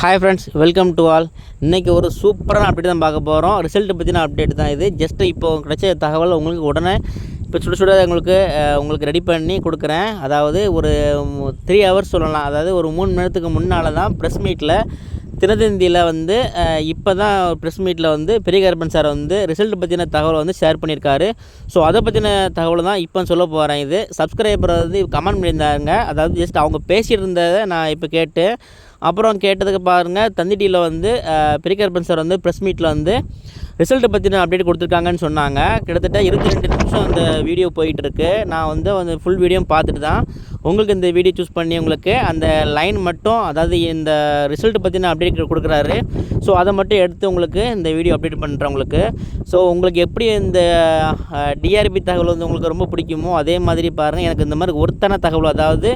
Hi friends welcome to all இன்றைக்கி ஒரு சூப்பரான அப்டேட் தான் பார்க்க போகிறோம் ரிசல்ட்டு பற்றின அப்டேட் தான் இது. ஜஸ்ட் இப்போ கிடைச்ச தகவல் உங்களுக்கு உடனே இப்போ சுட சுட உங்களுக்கு உங்களுக்கு ரெடி பண்ணி கொடுக்குறேன். அதாவது ஒரு த்ரீ ஹவர்ஸ் சொல்லலாம். அதாவது ஒரு மூணு நேரத்துக்கு முன்னால் தான் ப்ரெஸ் மீட்டில் தினத்தந்தியில் வந்து இப்போ தான் ப்ரெஸ் மீட்டில் வந்து பெரிய கருப்பன் சார் வந்து ரிசல்ட் பற்றின தகவலை வந்து ஷேர் பண்ணியிருக்காரு. ஸோ அதை பற்றின தகவலை தான் இப்போ சொல்ல போகிறேன் இது. சப்ஸ்கிரைபர் வந்து கமெண்ட் பண்ணியிருந்தாங்க அதாவது ஜஸ்ட் அவங்க பேசிட்டு இருந்ததை நான் இப்போ கேட்டு அப்புறம் கேட்டதுக்கு பாருங்கள் தந்தி வந்து பிரிகர்பன் சார் வந்து ப்ரெஸ் மீட்டில் வந்து ரிசல்ட்டை பற்றின அப்டேட் கொடுத்துருக்காங்கன்னு சொன்னாங்க. கிட்டத்தட்ட இருபத்தி ரெண்டு நிமிஷம் அந்த வீடியோ போயிட்டுருக்கு. நான் வந்து அந்த ஃபுல் வீடியோ பார்த்துட்டு தான் உங்களுக்கு இந்த வீடியோ சூஸ் பண்ணி உங்களுக்கு அந்த லைன் மட்டும் அதாவது இந்த ரிசல்ட் பற்றின அப்டேட் கொடுக்குறாரு. ஸோ அதை மட்டும் எடுத்து உங்களுக்கு இந்த வீடியோ அப்டேட் பண்ணுறவங்களுக்கு ஸோ உங்களுக்கு எப்படி இந்த டிஆர்பி தகவல் வந்து உங்களுக்கு ரொம்ப பிடிக்குமோ அதே மாதிரி பாருங்கள் எனக்கு இந்த மாதிரி ஒருத்தன தகவல் அதாவது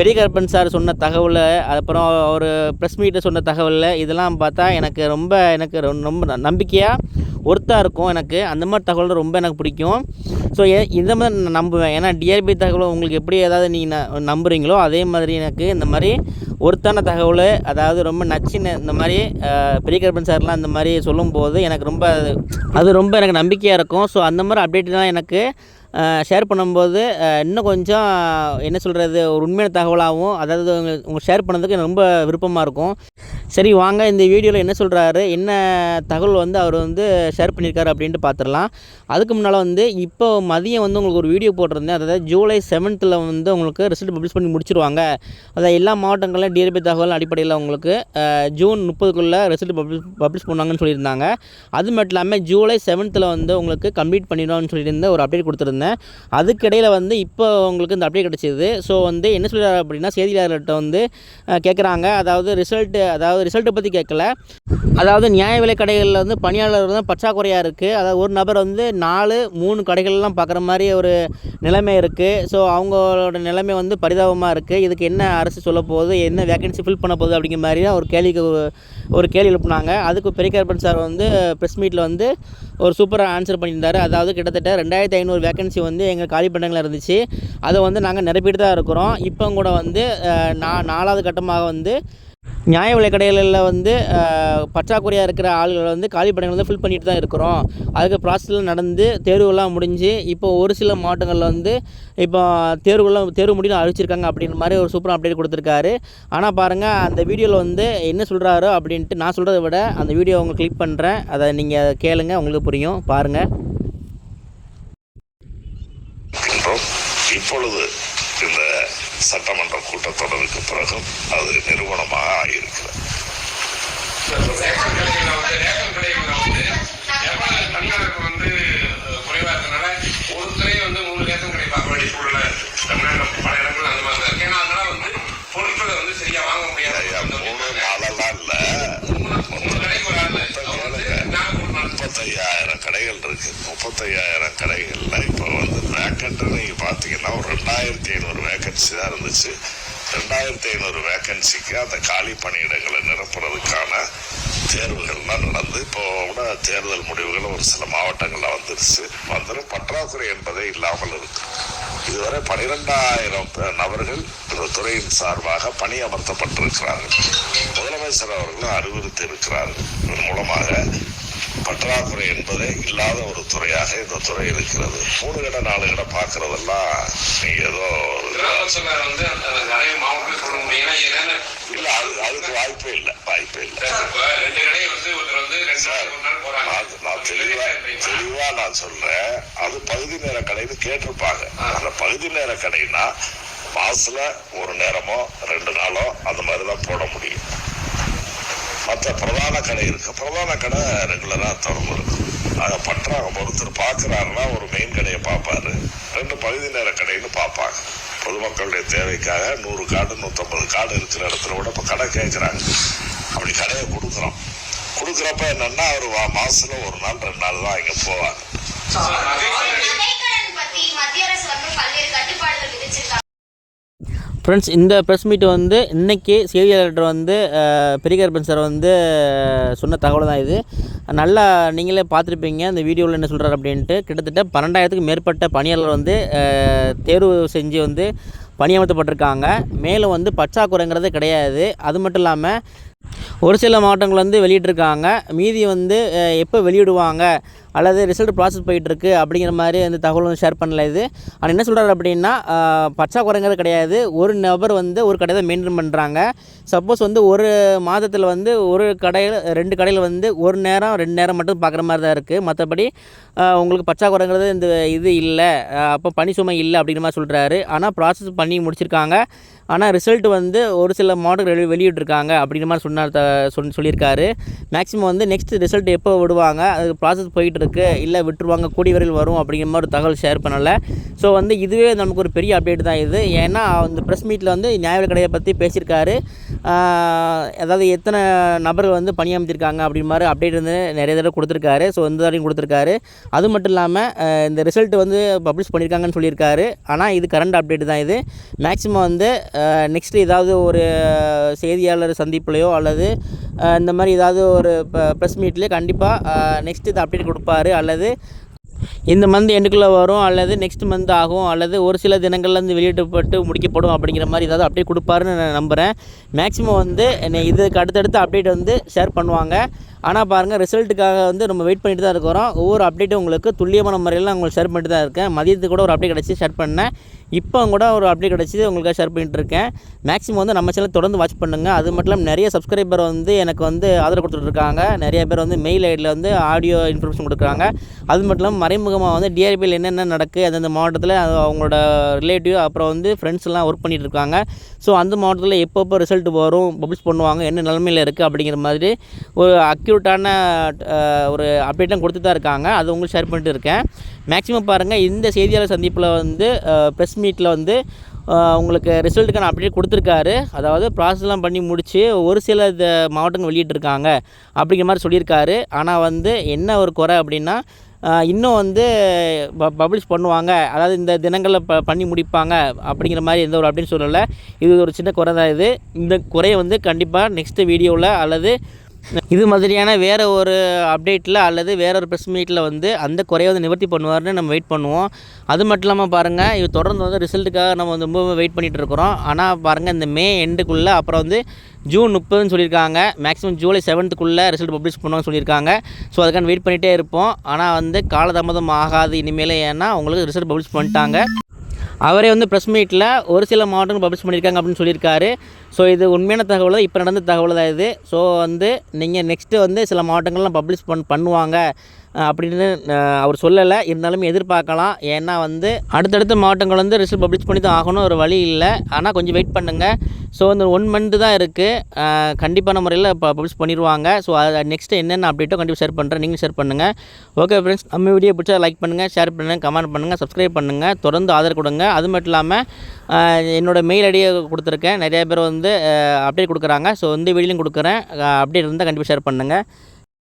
பெரிய கருப்பன் சார் சொன்ன தகவல் அப்புறம் அவர் ப்ரெஸ் மீட்டில் சொன்ன தகவலில் இதெல்லாம் பார்த்தா எனக்கு ரொம்ப எனக்கு ரொம்ப ந- நம்பிக்கையாக ஒர்த்தாக இருக்கும் எனக்கு. அந்த மாதிரி தகவல் ரொம்ப எனக்கு பிடிக்கும். ஸோ இந்த மாதிரி நான் நம்புவேன். ஏன்னா டிஆர்பி தகவலை உங்களுக்கு எப்படி ஏதாவது நீங்கள் நம்புகிறீங்களோ அதே மாதிரி எனக்கு இந்த மாதிரி ஒருத்தான தகவல் அதாவது ரொம்ப நச்சுன்னு இந்த மாதிரி அஹ், சார்லாம் இந்த மாதிரி சொல்லும்போது எனக்கு ரொம்ப அது- அது ரொம்ப எனக்கு நம்பிக்கையாக இருக்கும். ஸோ அந்த மாதிரி அப்டேட் தான் எனக்கு ஷேர் பண்ணும்போது இன்னும் கொஞ்சம் என்ன சொல்கிறது ஒரு உண்மையான தகவலாகவும் அதாவது உங்களுக்கு உங்க ஷேர் பண்ணதுக்கு எனக்கு ரொம்ப விருப்பமாக இருக்கும். சரி வாங்க. இந்த வீடியோவில் என்ன சொல்கிறாரு என்ன தகவல் வந்து அவர் வந்து ஷேர் பண்ணியிருக்காரு அப்படின்ட்டு பார்த்துடலாம் அதுக்கு முன்னால் வந்து இப்போ மதியம் வந்து உங்களுக்கு ஒரு வீடியோ போட்டிருந்தேன். அதாவது ஜூலை செவன்த்தில் வந்து உங்களுக்கு ரிசல்ட் பப்ளிஷ் பண்ணி முடிச்சிருவாங்க. அதாவது எல்லா மாவட்டங்களிலும் டிஆர்பி தகவல் அடிப்படையில் உங்களுக்கு ஜூன் முப்பதுக்குள்ளே ரிசல்ட் பப்ளிஷ் பப்ளிஷ் பண்ணுவாங்கன்னு சொல்லியிருந்தாங்க. அது மட்டும் இல்லாமல் ஜூலை செவன்த்தில் வந்து உங்களுக்கு கம்ப்ளீட் பண்ணிடுவோம்னு சொல்லியிருந்த ஒரு அப்டேட் கொடுத்துருந்தேன். அதுக்கிடையில் வந்து இப்போ உங்களுக்கு இந்த அப்டேட் கிடச்சிது. ஸோ வந்து என்ன சொல்கிறார் அப்படின்னா செய்தியாளர்கிட்ட வந்து கேட்குறாங்க அதாவது ரிசல்ட்டு அதாவது ரிசல்ட்டை பற்றி கேட்கல அதாவது நியாய விலை கடைகளில் வந்து பணியாளர் தான் பற்றாக்குறையாக இருக்குது அதாவது ஒரு நபர் வந்து நாலு மூணு கடைகள்லாம் பார்க்குற மாதிரி ஒரு நிலைமை இருக்குது ஸோ அவங்களோட நிலைமை வந்து பரிதாபமாக இருக்குது இதுக்கு என்ன அரசு சொல்ல போகுது? என்ன வேகன்சி ஃபில் பண்ண போகுது அப்படிங்கிற மாதிரி தான் ஒரு கேள்விக்கு ஒரு கேள்வி எழுப்புனாங்க. அதுக்கு பெரிய சார் வந்து ப்ரெஸ் மீட்டில் வந்து ஒரு சூப்பராக ஆன்சர் பண்ணியிருந்தார். அதாவது கிட்டத்தட்ட ரெண்டாயிரத்தி ஐநூறு வேகன்சி வந்து எங்கள் காலி பண்டங்களில் இருந்துச்சு. அதை வந்து நாங்கள் நிரப்பிட்டு தான் இருக்கிறோம். இப்போ கூட வந்து நா நாலாவது கட்டமாக வந்து நியாய விலை கடைகளில் வந்து பற்றாக்குறையாக இருக்கிற ஆளுகளை வந்து காலி படங்கள் வந்து ஃபில் பண்ணிட்டு தான் இருக்கிறோம். அதுக்கு ப்ராசஸ்லாம் நடந்து தேர்வுலாம் முடிஞ்சு இப்போ ஒரு சில மாவட்டங்களில் வந்து இப்போ தேர்வுலாம் தேர்வு முடிவு அறிவிச்சிருக்காங்க அப்படின்ற மாதிரி ஒரு சூப்பராக அப்டேட் கொடுத்துருக்காரு. ஆனால் பாருங்கள் அந்த வீடியோவில் வந்து என்ன சொல்கிறாரோ அப்படின்ட்டு நான் சொல்கிறத விட அந்த வீடியோ அவங்க கிளிக் பண்ணுறேன் அதை நீங்கள் கேளுங்க உங்களுக்கு புரியும். பாருங்கள் இப்பொழுது இந்த சட்டமன்ற கூட்டத்தொடருக்கு பிறகும் அது நிறுவனமாக ஆகியிருக்கிறது. வந்து வந்து வந்து வந்து மூணு அந்த மாதிரி ஏன்னா வந்து வந்து முடியாது முப்பத்தையாயிரம் கடைகள் இருக்கு. முப்பத்தையாயிரம் கடைகள்ல பார்த்தீங்கன்னா ஒரு ரெண்டாயிரத்தி ஐநூறு வேகன்சி தான் இருந்துச்சு. ரெண்டாயிரத்தி ஐநூறு வேகன்சிக்கு அந்த காலி பணியிடங்களை நிரப்புறதுக்கான தேர்வுகள்லாம் நடந்து இப்போ கூட தேர்தல் முடிவுகள் ஒரு சில மாவட்டங்களில் வந்துருச்சு. வந்துடும் பற்றாக்குறை என்பதே இல்லாமல் இருக்கு. இதுவரை பனிரெண்டாயிரம் நபர்கள் இந்த துறையின் சார்பாக பணியமர்த்தப்பட்டிருக்கிறார்கள். முதலமைச்சர் அவர்களும் அறிவுறுத்தி இருக்கிறார்கள் இதன் மூலமாக பற்றாக்குறை என்பதே இல்லாத ஒரு துறையாக இந்த துறை இருக்கிறது. மூணு கடை நாலு கடை பார்க்கறதெல்லாம் ஏதோ வந்து நிறைய சொல்ல இல்ல அது அதுக்கு வாய்ப்பே இல்லை வாய்ப்பே இல்லை. ரெண்டு கடை வந்து ஒருத்தர் வந்து நான் தெளிவா தெளிவா நான் சொல்றேன். அது பகுதி நேர கடைன்னு கேட்டிருப்பாங்க. அந்த பகுதி நேர கடைனா மாசத்துல ஒரு நேரமோ ரெண்டு நாளோ அந்த மாதிரி தான் போட முடியும். மற்ற பிரதான கடை இருக்கு. பிரதான கடை ரெகுலரா திறந்து இருக்கும். அதை பற்றாங்க ஒருத்தர் பார்க்குறாருன்னா ஒரு மெயின் கடையை பார்ப்பாரு. ரெண்டு பகுதி நேர கடைன்னு பார்ப்பாங்க. பொதுமக்களுடைய தேவைக்காக நூறு காடு நூற்றம்பது காடு இருக்கிற இடத்துல கூட இப்போ கடை கேட்குறாங்க அப்படி கடையை கொடுக்குறோம். கொடுக்குறப்ப என்னன்னா அவர் மாசத்துல ஒரு நாள் ரெண்டு நாள் தான் இங்க போவாங்க. மத்திய அரசு வந்து பல்வேறு கட்டுப்பாடுகள் ஃப்ரெண்ட்ஸ் இந்த ப்ரெஸ் மீட் வந்து இன்றைக்கி செய்தியாளர்கிட்ட வந்து பெரியகர்பன் பெரிய சார் வந்து சொன்ன தகவல் தான் இது. நல்லா நீங்களே பார்த்துருப்பீங்க. இந்த வீடியோவில் என்ன சொல்கிறார் அப்படின்ட்டு கிட்டத்தட்ட பன்னெண்டாயிரத்துக்கு மேற்பட்ட பணியாளர் வந்து தேர்வு செஞ்சு வந்து பணியமர்த்தப்பட்டிருக்காங்க. மேலும் வந்து பற்றாக்குறைங்கிறது கிடையாது. அது மட்டும் இல்லாமல் ஒரு சில மாவட்டங்கள் வந்து வெளியிட்டிருக்காங்க. மீதி வந்து எப்போ வெளியிடுவாங்க? அல்லது ரிசல்ட் ப்ராசஸ் போயிட்டுருக்கு அப்படிங்கிற மாதிரி அந்த தகவல் வந்து ஷேர் பண்ணல இது. ஆனால் என்ன சொல்கிறார் அப்படின்னா பச்சாக்குறைங்கிறது பற்றாக்குறைங்கிறது கிடையாது. ஒரு நபர் வந்து ஒரு கடை தான் மெயின்டைன் பண்ணுறாங்க சப்போஸ் வந்து ஒரு மாதத்தில் வந்து ஒரு கடையில் ரெண்டு கடையில் வந்து ஒரு நேரம் ரெண்டு நேரம் மட்டும் பார்க்குற மாதிரி தான் இருக்குது மற்றபடி உங்களுக்கு பற்றாக்குறைங்கிறது இந்த இது இல்லை. அப்போ பனி சுமை இல்லை அப்படிங்கிற மாதிரி சொல்கிறாரு ஆனால் ப்ராசஸ் பண்ணி முடிச்சிருக்காங்க. ஆனால் ரிசல்ட் வந்து ஒரு சில மாடல் வெளி வெளியிட்ருக்காங்க அப்படிங்கிற மாதிரி சொன்னார் த சொல் சொல்லியிருக்காரு. மேக்ஸிமம் வந்து நெக்ஸ்ட் ரிசல்ட் எப்போ விடுவாங்க? அது ப்ராசஸ் போயிட்டு இருக்குது இல்லை விட்டுருவாங்க கூடி வரையில் வரும் அப்படிங்கிற மாதிரி ஒரு தகவல் ஷேர் பண்ணலை. ஸோ வந்து இதுவே நமக்கு ஒரு பெரிய அப்டேட் தான் இது. ஏன்னா அந்த ப்ரெஸ் மீட்டில் வந்து நியாய கடையை பற்றி பேசியிருக்காரு. அதாவது எத்தனை நபர்கள் வந்து பணியமைத்திருக்காங்க அப்படின் மாதிரி அப்டேட் வந்து நிறைய தடவை கொடுத்துருக்காரு. ஸோ இந்த தடவையும் கொடுத்துருக்காரு. அது மட்டும் இல்லாமல் இந்த ரிசல்ட் வந்து பப்ளிஷ் பண்ணியிருக்காங்கன்னு சொல்லியிருக்காரு. ஆனால் இது கரண்ட் அப்டேட் தான் இது. மேக்ஸிமம் வந்து நெக்ஸ்ட் ஏதாவது ஒரு செய்தியாளர் சந்திப்புலையோ அல்லது இந்த மாதிரி ஏதாவது ஒரு ப்ரெஸ் மீட்லேயே கண்டிப்பாக நெக்ஸ்ட் இது அப்டேட் கொடுப்பாரு. அல்லது இந்த மந்த் எண்டுக்குள்ளே வரும் அல்லது நெக்ஸ்ட் மந்த் ஆகும் அல்லது ஒரு சில தினங்கள்லேருந்து வெளியிடப்பட்டு முடிக்கப்படும் அப்படிங்கிற மாதிரி ஏதாவது அப்டேட் கொடுப்பாருன்னு நான் நம்புகிறேன் மேக்ஸிமம் வந்து என்னை இதுக்கு அடுத்தடுத்து அப்டேட் வந்து ஷேர் பண்ணுவாங்க. ஆனால் பாருங்கள் ரிசல்ட்டுக்காக வந்து நம்ம வெயிட் பண்ணிட்டு தான் இருக்கிறோம். ஒவ்வொரு அப்டேட்டும் உங்களுக்கு துல்லியமான முறையில் நான் உங்களுக்கு ஷேர் பண்ணிட்டு தான் இருக்கேன். மதியத்துக்கு கூட ஒரு அப்டேட் கிடச்சி ஷேர் பண்ணேன். இப்போ கூட ஒரு அப்டேட் கிடச்சி உங்களுக்காக ஷேர் பண்ணிட்டு இருக்கேன். மேக்ஸிமம் வந்து நம்ம சேனல் தொடர்ந்து வாட்ச் பண்ணுங்கள் அது மட்டும் இல்லாமல் நிறைய சப்ஸ்கிரைபர் வந்து எனக்கு வந்து ஆதரவு கொடுத்துட்ருக்காங்க நிறைய பேர் வந்து மெயில் ஐடியில் வந்து ஆடியோ இன்ஃபர்மேஷன் கொடுக்குறாங்க. அது மட்டும் இல்லாமல் மறைமுகமாக வந்து டிஆர்பியில் என்னென்ன நடக்குது அந்தந்த மாவட்டத்தில் அது அவங்களோட ரிலேட்டிவ் அப்புறம் வந்து ஃப்ரெண்ட்ஸ் எல்லாம் ஒர்க் பண்ணிகிட்டு இருக்காங்க. ஸோ அந்த மாவட்டத்தில் எப்பப்போ ரிசல்ட் வரும் பப்ளிஷ் பண்ணுவாங்க என்ன நிலமையில் இருக்குது அப்படிங்கிற மாதிரி ஒரு அக்யூரேட்டான ஒரு அப்டேட்லாம் கொடுத்து தான் இருக்காங்க. அது உங்களுக்கு ஷேர் பண்ணிட்டு இருக்கேன். மேக்ஸிமம் பாருங்கள் இந்த செய்தியாளர் சந்திப்பில் வந்து ப்ரெஸ் மீட்டில் வந்து உங்களுக்கு ரிசல்ட்டுக்கான அப்டேட் கொடுத்துருக்காரு. அதாவது ப்ராசஸ்லாம் பண்ணி முடித்து ஒரு சில இந்த மாவட்டங்கள் வெளியிட்டிருக்காங்க அப்படிங்கிற மாதிரி சொல்லியிருக்காரு. ஆனால் வந்து என்ன ஒரு குறை அப்படின்னா இன்னும் வந்து பப்ளிஷ் பண்ணுவாங்க. அதாவது இந்த தினங்களில் ப பண்ணி முடிப்பாங்க அப்படிங்கிற மாதிரி எந்த ஒரு அப்படின்னு சொல்லலை. இது ஒரு சின்ன குறை தான் இது. இந்த குறையை வந்து கண்டிப்பாக நெக்ஸ்ட் வீடியோவில் அல்லது இது மாதிரியான வேறு ஒரு அப்டேட்டில் அல்லது வேற ஒரு ப்ரெஸ் மீட்டில் வந்து அந்த குறையை வந்து நிவர்த்தி பண்ணுவார்னு நம்ம வெயிட் பண்ணுவோம். அது மட்டும் இல்லாமல் பாருங்கள் இது தொடர்ந்து வந்து ரிசல்ட்டுக்காக நம்ம வந்து ரொம்ப வெயிட் பண்ணிகிட்டு இருக்கிறோம். ஆனால் பாருங்கள் இந்த மே எண்டுக்குள்ளே அப்புறம் வந்து ஜூன் முப்பதுன்னு சொல்லியிருக்காங்க. மேக்ஸிமம் ஜூலை செவன்த்துக்குள்ளே ரிசல்ட் பப்ளிஷ் பண்ணுவோம்னு சொல்லியிருக்காங்க. ஸோ அதுக்கான வெயிட் பண்ணிகிட்டே இருப்போம். ஆனால் வந்து காலதாமதம் ஆகாது. இனிமேல் ஏன்னா உங்களுக்கு ரிசல்ட் பப்ளிஷ் பண்ணிட்டாங்க. அவரே வந்து ப்ரெஸ் மீட்டில் ஒரு சில மாவட்டங்கள் பப்ளிஷ் பண்ணியிருக்காங்க அப்படின்னு சொல்லியிருக்காரு. ஸோ இது உண்மையான தகவல் தான். இப்போ நடந்த தகவல் தான் இது. ஸோ வந்து நீங்கள் நெக்ஸ்ட்டு வந்து சில மாவட்டங்கள்லாம் பப்ளிஷ் பண் பண்ணுவாங்க. அப்படின்னு அவர் சொல்லலை. இருந்தாலும் எதிர்பார்க்கலாம். ஏன்னா வந்து அடுத்தடுத்த மாவட்டங்கள் வந்து ரிசல்ட் பப்ளிஷ் பண்ணி தான் ஆகணும். ஒரு வழி இல்லை. ஆனால் கொஞ்சம் வெயிட் பண்ணுங்கள் ஸோ இந்த ஒன் மந்த்து தான் இருக்குது கண்டிப்பான முறையில் பப்ளிஷ் பண்ணிடுவாங்க ஸோ அது நெக்ஸ்ட்டு என்னென்ன அப்டேட்டோ கண்டிப்பாக ஷேர் பண்ணுறேன் நீங்களும் ஷேர் பண்ணுங்கள் ஓகே ஃப்ரெண்ட்ஸ் நம்ம வீடியோ பிடிச்சா லைக் பண்ணுங்கள் ஷேர் பண்ணுங்கள் கமெண்ட் பண்ணுங்கள் சப்ஸ்கிரைப் பண்ணுங்கள் தொடர்ந்து ஆதரவு கொடுங்க. அது மட்டும் இல்லாமல் என்னோடய மெயில் ஐடியை கொடுத்துருக்கேன். நிறைய பேர் வந்து அப்டேட் கொடுக்குறாங்க. ஸோ இந்த வீடியோலையும் கொடுக்குறேன். அப்டேட் இருந்தால் கண்டிப்பாக ஷேர் பண்ணுங்கள்